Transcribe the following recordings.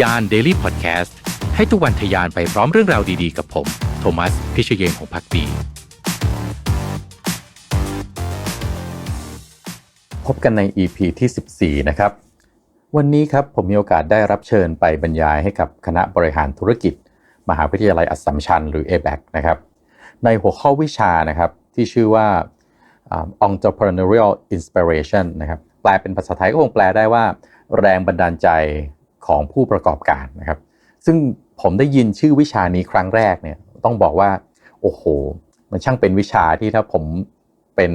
ยาน Daily Podcast ให้ทุกวันทยานไปพร้อมเรื่องราวดีๆ กับผม โทมัส พิเชยเยงของพักดี พบกันใน EP ที่ 14 นะครับ วันนี้ครับผมมีโอกาสได้รับเชิญไปบรรยายให้กับคณะบริหารธุรกิจ มหาวิทยาลัยอัสสัมชัญหรือ ABAC นะครับ ในหัวข้อวิชานะครับที่ชื่อว่า entrepreneurial inspiration นะครับ แปลเป็นภาษาไทยก็คงแปลได้ว่า แรงบันดาลใจ ของผู้ประกอบการนะครับ ซึ่งผมได้ยินชื่อวิชานี้ครั้งแรกเนี่ยต้องบอกว่า โอ้โห มันช่างเป็นวิชาที่ถ้าผมเป็น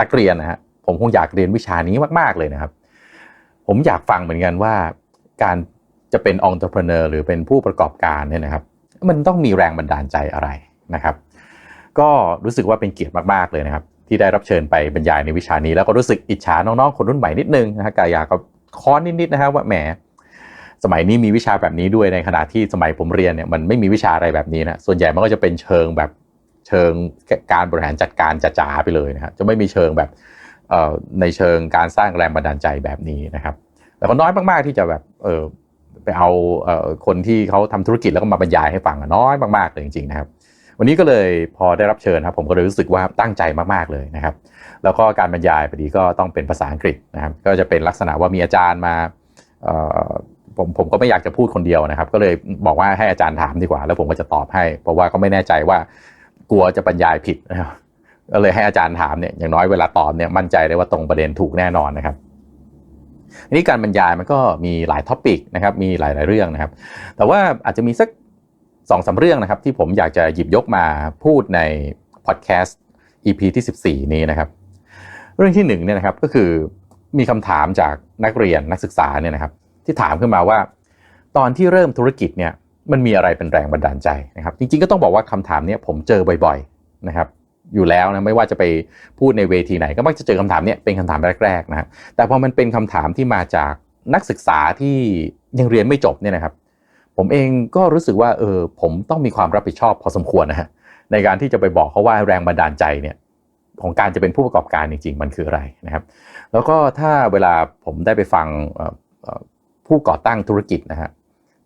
นักเรียนนะฮะผมคงอยากเรียนวิชานี้มาก ๆ เลยนะครับ ผมอยากฟังเหมือนกันว่า การจะเป็นองค์ประกอบหรือเป็นผู้ประกอบการเนี่ยนะครับ มันต้องมีแรงบันดาลใจอะไรนะครับ ก็รู้สึกว่าเป็นเกียรติมาก ๆ เลยนะครับ ที่ได้รับเชิญไปบรรยายในวิชานี้ แล้วก็รู้สึกอิจฉาน้องๆคนรุ่นใหม่นิดนึงนะฮะกายาก็ค้อนนิดๆนะครับว่าแหม สมัยนี้มีวิชาแบบนี้ด้วยในขณะที่สมัยผมเรียนเนี่ยมันไม่มีวิชาอะไรแบบนี้นะส่วนใหญ่มันก็จะเป็นเชิงแบบเชิงการบริหารจัดการจ๋าๆไปเลยนะครับจะไม่มีเชิงแบบในเชิงการสร้างแรงบันดาลใจแบบนี้นะครับแล้วก็น้อยมากๆที่จะแบบเออไปเอาเออคนที่เขาทำธุรกิจแล้วก็มาบรรยายให้ฟังน้อยมากๆเลยจริงๆนะครับ วันนี้ก็เลยพอได้รับเชิญครับผมก็เลยรู้สึกว่าตั้งใจมากๆเลยนะครับ แล้วก็การบรรยายพอดีก็ต้องเป็นภาษาอังกฤษนะครับ ก็จะเป็นลักษณะว่ามีอาจารย์มา ผมผมก็ไม่อยากจะพูดคนเดียวนะครับ ก็เลยบอกว่าให้อาจารย์ถามดีกว่า แล้วผมก็จะตอบให้ เพราะว่าก็ไม่แน่ใจว่ากลัวจะบรรยายผิดนะครับก็เลยให้อาจารย์ถามเนี่ยอย่างน้อยเวลาตอบเนี่ยมั่นใจได้ว่าตรงประเด็นถูกแน่นอนนะครับทีนี้การบรรยายมันก็มีหลายท็อปิกนะครับ มีหลาย ๆเรื่องนะครับ แต่ว่าอาจจะมีสักสองสาเรื่องนะครับ ที่ผมอยากจะหยิบยกมาพูดในพอดแคสต์ EP ที่ 14 นี้นะครับ เรื่องที่หนึ่งเนี่ยนะครับก็คือมีคำถามจากนักเรียนนักศึกษาเนี่ยนะครับ ที่ถามขึ้นมาว่า ตอนที่เริ่มธุรกิจเนี่ยมันมีอะไรเป็นแรงบันดาลใจนะครับ จริงๆก็ต้องบอกว่าคำถามนี้ผมเจอบ่อยๆนะครับ อยู่แล้วนะไม่ว่าจะไปพูดในเวทีไหน ก็มักจะเจอคำถามนี้เป็นคำถามแรกๆนะแต่พอมันเป็นคำถามที่มาจากนักศึกษาที่ยังเรียนไม่จบเนี่ยนะครับ ผมเองก็รู้สึกว่าเออผมต้องมีความรับผิดชอบพอสมควรนะฮะในการที่จะไปบอกเขาว่าแรงบันดาลใจเนี่ยของการจะเป็นผู้ประกอบการจริง ๆ มันคืออะไรนะครับ แล้วก็ถ้าเวลาผมได้ไปฟัง ผู้ก่อตั้งธุรกิจนะฮะ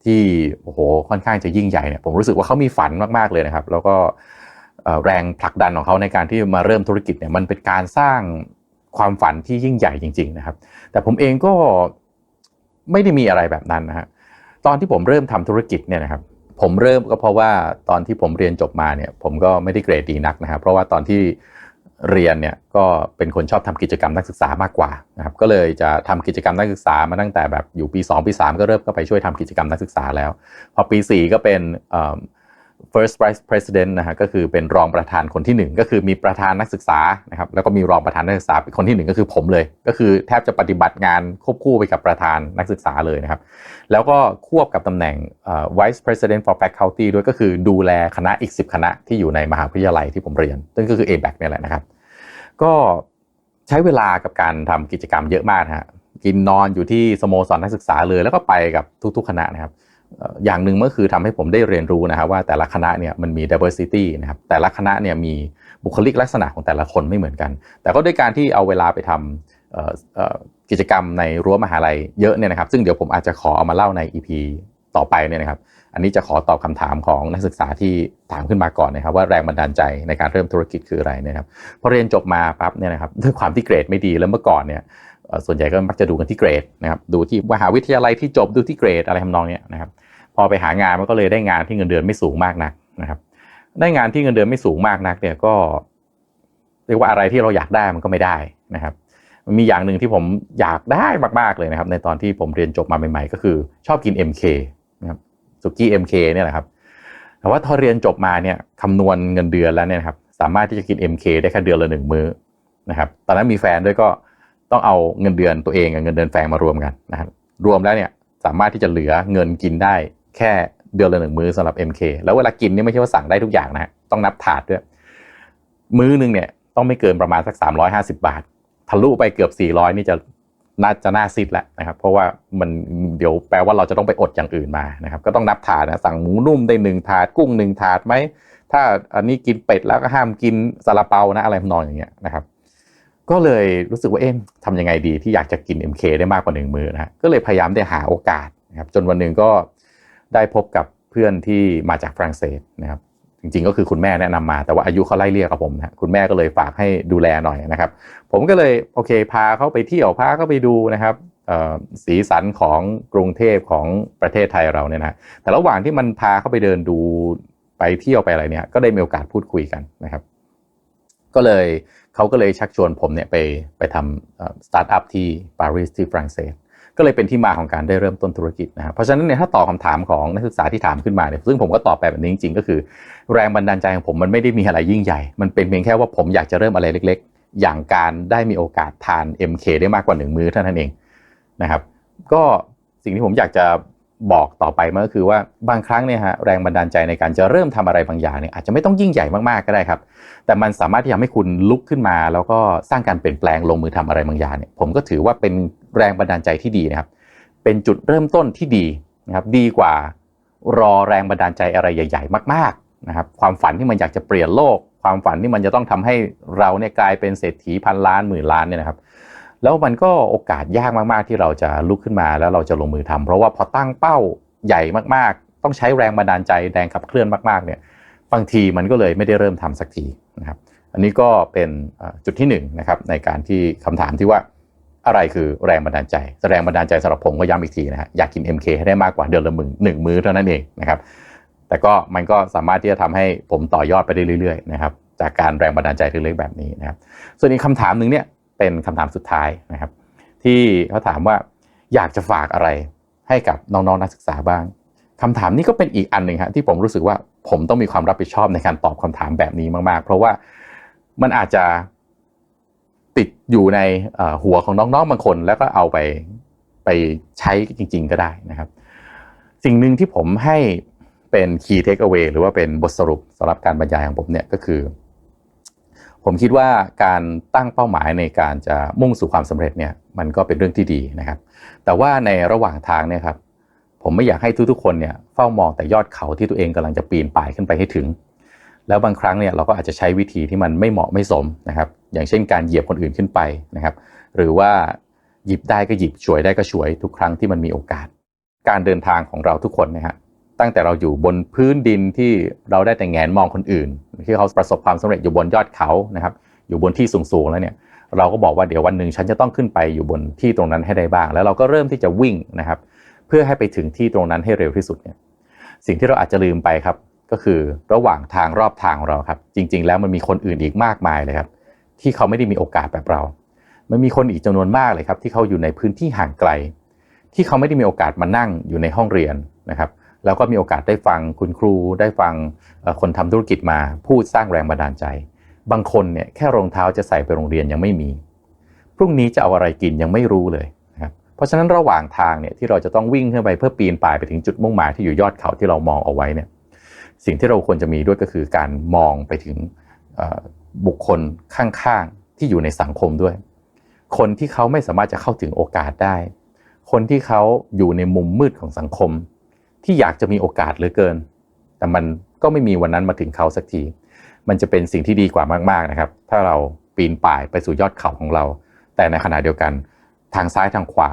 ที่โอ้โหค่อนข้างจะยิ่งใหญ่เนี่ยผมรู้สึกว่าเขามีฝันมากๆเลยนะครับ แล้วก็แรงผลักดันของเขาในการที่มาเริ่มธุรกิจเนี่ยมันเป็นการสร้างความฝันที่ยิ่งใหญ่จริง ๆ นะครับ แต่ผมเองก็ไม่ได้มีอะไรแบบนั้นนะฮะตอนที่ผมเริ่มทำธุรกิจเนี่ยนะครับ ผมเริ่มก็เพราะว่าตอนที่ผมเรียนจบมาเนี่ย ผมก็ไม่ได้เกรดดีนักนะครับเพราะว่าตอนที่ เรียนเนี่ยก็เป็นคนชอบทำกิจกรรมนักศึกษามากกว่านะครับก็เลยจะทำกิจกรรมนักศึกษามาตั้งแต่แบบอยู่ปี 2 ปี 3 ก็เริ่มก็ไปช่วยทำกิจกรรมนักศึกษาแล้ว พอปี 4 ก็เป็น first vice president นะฮะก็คือเป็นรองประธานคนที่ 1 ก็คือมีประธานนักศึกษานะครับแล้วก็มีรองประธานนักศึกษาคนที่ 1 ก็คือผมเลย ก็คือแทบจะปฏิบัติงานควบคู่ไปกับประธานนักศึกษาเลยนะครับแล้วก็ควบกับตำแหน่ง vice president for faculty ด้วยก็คือดูแลคณะอีก 10 คณะที่อยู่ในมหาวิทยาลัยที่ผมเรียน ซึ่งก็คือ ABAC เนี่ยแหละนะครับ ก็ใช้เวลากับการทำกิจกรรมเยอะมากฮะกินนอนอยู่ที่สโมสรนักศึกษาเลยแล้วก็ไปกับทุก ๆ คณะนะครับอย่างหนึ่งก็คือทำให้ผมได้เรียนรู้นะครับว่าแต่ละคณะเนี่ยมันมี diversity นะครับแต่ละคณะเนี่ยมีบุคลิกลักษณะของแต่ละคนไม่เหมือนกัน แต่ก็ด้วยการที่เอาเวลาไปทำกิจกรรมในรั้วมหาลัยเยอะเนี่ยนะครับ ซึ่งเดี๋ยวผมอาจจะขอเอามาเล่าใน EP ต่อไปเนี่ยนะครับ อันนี้จะขอตอบคำถามของนักศึกษาที่ถามขึ้นมาก่อนนะครับ ว่าแรงบันดาลใจในการเริ่มธุรกิจคืออะไรนะครับพอเรียนจบมาปั๊บเนี่ยนะครับด้วยความที่เกรดไม่ดีแล้วเมื่อก่อนเนี่ยส่วนใหญ่ก็มักจะดูกันที่เกรดนะครับดูที่มหาวิทยาลัยที่จบดูที่เกรดอะไรทำนองนี้นะครับพอไปหางานมันก็เลยได้งานที่เงินเดือนไม่สูงมากนักนะครับ ได้งานที่เงินเดือนไม่สูงมากนักเนี่ยก็เรียกว่าอะไรที่เราอยากได้มันก็ไม่ได้นะครับมีอย่างหนึ่งที่ผมอยากได้มากๆเลยนะครับ ในตอนที่ผมเรียนจบมาใหม่ๆ ก็คือชอบกิน MK สุกี้ MK เนี่ยแหละครับแต่ว่าพอเรียนจบมาเนี่ยคำนวณเงินเดือนแล้วเนี่ยครับสามารถที่จะกิน MK ได้แค่เดือนละหนึ่งมื้อนะครับตอนนั้นมีแฟนด้วยก็ต้องเอาเงินเดือนตัวเองกับเงินเดือนแฟนมารวมกันนะครับรวมแล้วเนี่ยสามารถที่จะเหลือเงินกินได้แค่เดือนละหนึ่งมื้อสำหรับ MK แล้วเวลากินนี่ไม่ใช่ว่าสั่งได้ทุกอย่างนะต้องนับถาดด้วย มื้อนึงเนี่ยต้องไม่เกินประมาณสัก 350 บาททะลุไปเกือบ 400 นี่จะ น่าจะน่าซิดแล้วนะครับ เพราะว่ามันเดี๋ยวแปลว่าเราจะต้องไปอดอย่างอื่นมานะครับ ก็ต้องนับถาดนะสั่งหมูนุ่มได้หนึ่งถาดกุ้งหนึ่งถาดไหมถ้าอันนี้กินเป็ดแล้วก็ห้ามกินซาลาเปานะอะไรนองอย่างเงี้ยนะครับ ก็เลยรู้สึกว่าเอ๊ะทำยังไงดีที่อยากจะกิน MK ได้มากกว่าหนึ่งมือนะก็เลยพยายามได้หาโอกาสนะครับจนวันหนึ่งก็ได้พบกับเพื่อนที่มาจากฝรั่งเศสนะครับ จริงๆก็คือคุณแม่แนะนำมาแต่ว่าอายุเขาไล่เรียกกับผมนะคุณแม่ก็เลยฝากให้ดูแลหน่อยนะครับ ผมก็เลยโอเคพาเขาไปเที่ยวพาเขาไปดูนะครับสีสันของกรุงเทพของประเทศไทยเราเนี่ยนะแต่ระหว่างที่มันพาเขาไปเดินดูไปเที่ยวไปอะไรเนี่ย ก็ได้มีโอกาสพูดคุยกันนะครับ ก็เลยเขาก็เลยชักชวนผมเนี่ยไปไปทำสตาร์ทอัพที่ปารีสที่ฝรั่งเศส ก็เลยเป็นที่มาของการได้เริ่มต้นธุรกิจนะครับเพราะฉะนั้นเนี่ยถ้าตอบคาถามของนักศึกษาที่ถามขึ้นมาเนี่ยซึ่งผมก็ตอบแบบนี้จริงๆ ก็คือ แรงบันดาลใจของผมมันไม่ได้มีอะไรยิ่งใหญ่ มันเป็นเพียงแค่ว่าผมอยากจะเริ่มอะไรเล็ก ๆ อย่างการได้มีโอกาสทาน MK ได้มากกว่าหนึ่งมื้อเท่านั้นเองนะครับก็สิ่งที่ผมอยากจะบอกต่อไปมันก็คือว่าบางครั้งเนี่ยฮะแรงบันดาลใจในการจะเริ่มทำอะไรบางอย่างเนี่ยอาจจะไม่ต้องยิ่งใหญ่มากๆก็ได้ครับ แต่มันสามารถที่จะทำให้คุณลุกขึ้นมา แล้วก็สร้างการเปลี่ยนแปลงลงมือทำอะไรบางอย่างเนี่ยผมก็ถือว่าเป็น แรงบันดาลใจที่ดีนะครับ เป็นจุดเริ่มต้นที่ดีนะครับ ดีกว่ารอแรงบันดาลใจอะไรใหญ่ ๆ มาก ๆนะครับ ความฝันที่มันอยากจะเปลี่ยนโลก ความฝันที่มันจะต้องทำให้เราเนี่ยกลายเป็นเศรษฐีพันล้านหมื่นล้านเนี่ยนะครับ แล้วมันก็โอกาสยากมากๆที่เราจะลุกขึ้นมาแล้วเราจะลงมือทำเพราะว่าพอตั้งเป้าใหญ่มากๆ ต้องใช้แรงบันดาลใจแรงขับเคลื่อนมากๆเนี่ยบางทีมันก็เลยไม่ได้เริ่มทำสักทีนะครับ อันนี้ก็เป็นจุดที่1นนะครับในการที่คำถามที่ว่า อะไรคือแรงบันดาลใจ แรงบันดาลใจสำหรับผมก็ย้ำอีกทีนะฮะอยากกิน MK ให้ได้มากกว่าเดือนละมึงหนึ่งมื้อเท่านั้นเองนะครับแต่ก็มันก็สามารถที่จะทำให้ผมต่อยอดไปได้เรื่อยๆนะครับจากการแรงบันดาลใจเล็กๆแบบนี้นะครับ ส่วนอีกคำถามหนึ่งเนี่ยเป็นคำถามสุดท้ายนะครับ ที่เขาถามว่าอยากจะฝากอะไรให้กับน้องๆนักศึกษาบ้างคำถามนี้ก็เป็นอีกอันหนึ่งฮะที่ผมรู้สึกว่าผมต้องมีความรับผิดชอบในการตอบคำถามแบบนี้มากๆ เพราะว่ามันอาจจะ ติดอยู่ในหัวของน้องๆบางคน แล้วก็เอาไปไปใช้จริง ๆ ก็ได้นะครับ สิ่งหนึ่งที่ผมให้เป็น key takeaway หรือว่าเป็นบทสรุปสำหรับการบรรยายของผมเนี่ยก็คือ ผมคิดว่าการตั้งเป้าหมายในการจะมุ่งสู่ความสำเร็จเนี่ยมันก็เป็นเรื่องที่ดีนะครับ แต่ว่าในระหว่างทางเนี่ยครับผมไม่อยากให้ทุกๆคนเนี่ยเฝ้ามองแต่ยอดเขาที่ตัวเองกำลังจะปีนป่ายขึ้นไปให้ถึง แล้วบางครั้งเนี่ยเราก็อาจจะใช้วิธีที่มันไม่เหมาะไม่สมนะครับ อย่างเช่นการเหยียบคนอื่นขึ้นไปนะครับ หรือว่าหยิบได้ก็หยิบฉวยได้ก็ฉวยทุกครั้งที่มันมีโอกาส การเดินทางของเราทุกคนนะฮะตั้งแต่เราอยู่บนพื้นดินที่เราได้แต่แงนมองคนอื่น ที่เขาประสบความสำเร็จอยู่บนยอดเขานะครับ อยู่บนที่สูงๆแล้วเนี่ย เราก็บอกว่าเดี๋ยววันหนึ่งฉันจะต้องขึ้นไปอยู่บนที่ตรงนั้นให้ได้บ้าง แล้วเราก็เริ่มที่จะวิ่งนะครับ เพื่อให้ไปถึงที่ตรงนั้นให้เร็วที่สุดเนี่ยสิ่งที่เราอาจจะลืมไปครับ ก็คือระหว่างทางรอบทางของเราครับ จริง ๆ แล้วมันมีคนอื่นอีกมากมายเลยครับ ที่เขาไม่ได้มีโอกาสแบบเรา มันมีคนอีกจำนวนมากเลยครับ ที่เขาอยู่ในพื้นที่ห่างไกล ที่เขาไม่ได้มีโอกาสมานั่งอยู่ในห้องเรียนนะครับแล้วก็มีโอกาสได้ฟังคุณครูได้ฟังคนทำธุรกิจมาพูดสร้างแรงบันดาลใจ บางคนเนี่ยแค่รองเท้าจะใส่ไปโรงเรียนยังไม่มี พรุ่งนี้จะเอาอะไรกินยังไม่รู้เลยนะครับเพราะฉะนั้นระหว่างทางเนี่ยที่เราจะต้องวิ่งขึ้นไปเพื่อปีนป่ายไปถึงจุดมุ่งหมายที่อยู่ยอดเขาที่เรามองเอาไว้เนี่ย สิ่งที่เราควรจะมีด้วยก็คือการมองไปถึงบุคคลข้างๆที่อยู่ในสังคมด้วย คนที่เขาไม่สามารถจะเข้าถึงโอกาสได้ คนที่เขาอยู่ในมุมมืดของสังคม ที่อยากจะมีโอกาสเหลือเกิน แต่มันก็ไม่มีวันนั้นมาถึงเขาสักที มันจะเป็นสิ่งที่ดีกว่ามากๆนะครับ ถ้าเราปีนป่ายไปสู่ยอดเขาของเรา แต่ในขณะเดียวกัน ทางซ้ายทางขวา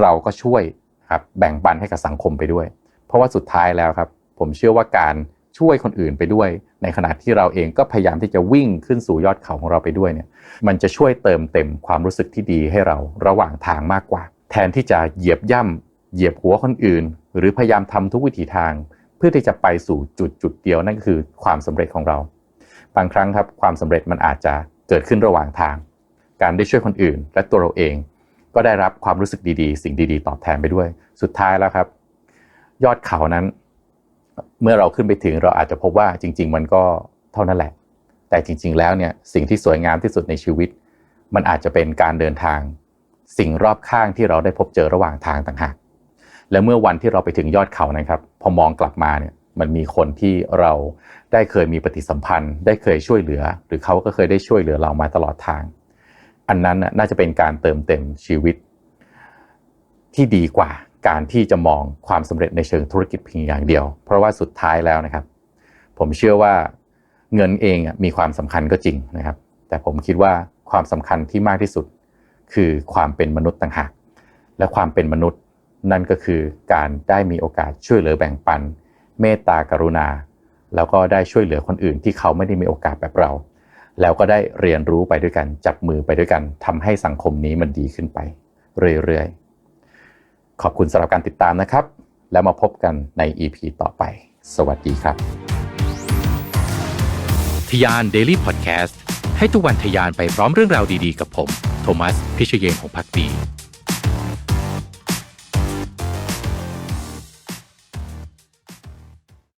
เราก็ช่วยครับแบ่งปันให้กับสังคมไปด้วย เพราะว่าสุดท้ายแล้วครับ ผมเชื่อว่าการ ช่วยคนอื่นไปด้วย ในขณะที่เราเองก็พยายามที่จะวิ่งขึ้นสู่ยอดเขาของเราไปด้วยเนี่ยมันจะช่วยเติมเต็มความรู้สึกที่ดีให้เราระหว่างทางมากกว่า แทนที่จะเหยียบย่ำเหยียบหัวคนอื่น หรือพยายามทำทุกวิถีทาง เพื่อที่จะไปสู่จุดจุดเดียวนั่นก็คือความสำเร็จของเรา บางครั้งครับความสำเร็จมันอาจจะเกิดขึ้นระหว่างทาง การได้ช่วยคนอื่น และตัวเราเอง ก็ได้รับความรู้สึกดีๆ สิ่งดีๆ ตอบแทนไปด้วย สุดท้ายแล้วครับ ยอดเขานั้น เมื่อเราขึ้นไปถึงเราอาจจะพบว่าจริง ๆ มันก็เท่านั้นแหละ แต่จริง ๆ แล้วเนี่ยสิ่งที่สวยงามที่สุดในชีวิต มันอาจจะเป็นการเดินทาง สิ่งรอบข้างที่เราได้พบเจอระหว่างทางต่างหากและเมื่อวันที่เราไปถึงยอดเขานะครับ พอมองกลับมาเนี่ยมันมีคนที่เราได้เคยมีปฏิสัมพันธ์ ได้เคยช่วยเหลือ หรือเขาก็เคยได้ช่วยเหลือเรามาตลอดทาง อันนั้นน่าจะเป็นการเติมเต็มชีวิตที่ดีกว่า การที่จะมองความสำเร็จในเชิงธุรกิจเพียงอย่างเดียว เพราะว่าสุดท้ายแล้วนะครับ ผมเชื่อว่าเงินเองมีความสำคัญก็จริงนะครับ แต่ผมคิดว่าความสำคัญที่มากที่สุด คือความเป็นมนุษย์ต่างหาก และความเป็นมนุษย์นั่นก็คือการได้มีโอกาสช่วยเหลือแบ่งปัน เมตตากรุณา แล้วก็ได้ช่วยเหลือคนอื่นที่เขาไม่ได้มีโอกาสแบบเรา แล้วก็ได้เรียนรู้ไปด้วยกันจับมือไปด้วยกันทำให้สังคมนี้มันดีขึ้นไป เรื่อยๆ ขอบคุณสำหรับการติดตามนะครับ แล้วมาพบกันใน EP ต่อไป สวัสดีครับ ทยาน Daily Podcast ให้ทุกวันทยานไปพร้อมเรื่องราวดีๆ กับผม โทมัส พิเชยเยงของพักดี